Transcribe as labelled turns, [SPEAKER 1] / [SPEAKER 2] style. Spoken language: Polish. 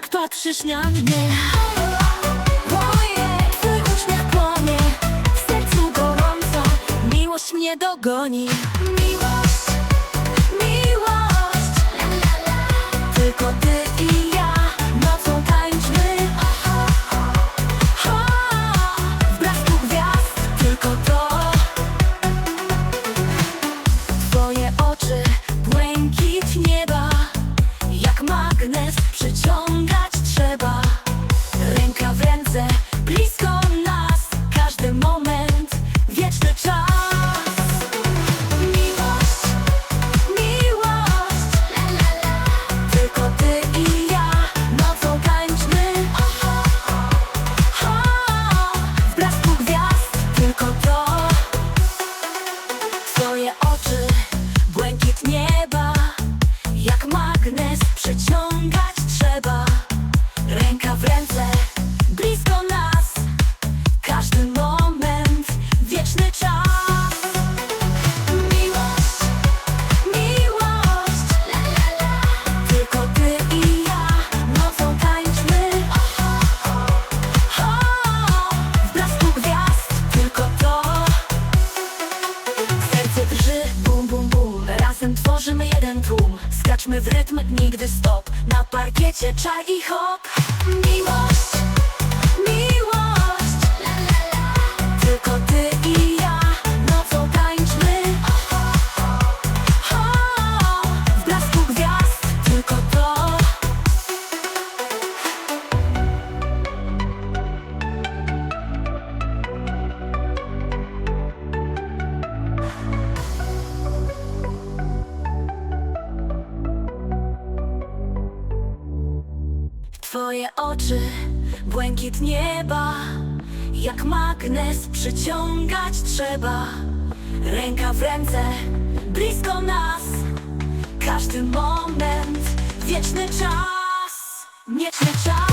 [SPEAKER 1] patrzysz na mnie. Moje, twój uśmiech płonie W sercu gorąco Miłość mnie dogoni jeden tłum Skaczmy w rytm, nigdy stop. Na parkiecie czaj i hop. Miłość, miłość Twoje oczy, błękit nieba. Jak magnes przyciągać trzeba. Ręka w ręce, blisko nas. Każdy moment, wieczny czas. Wieczny czas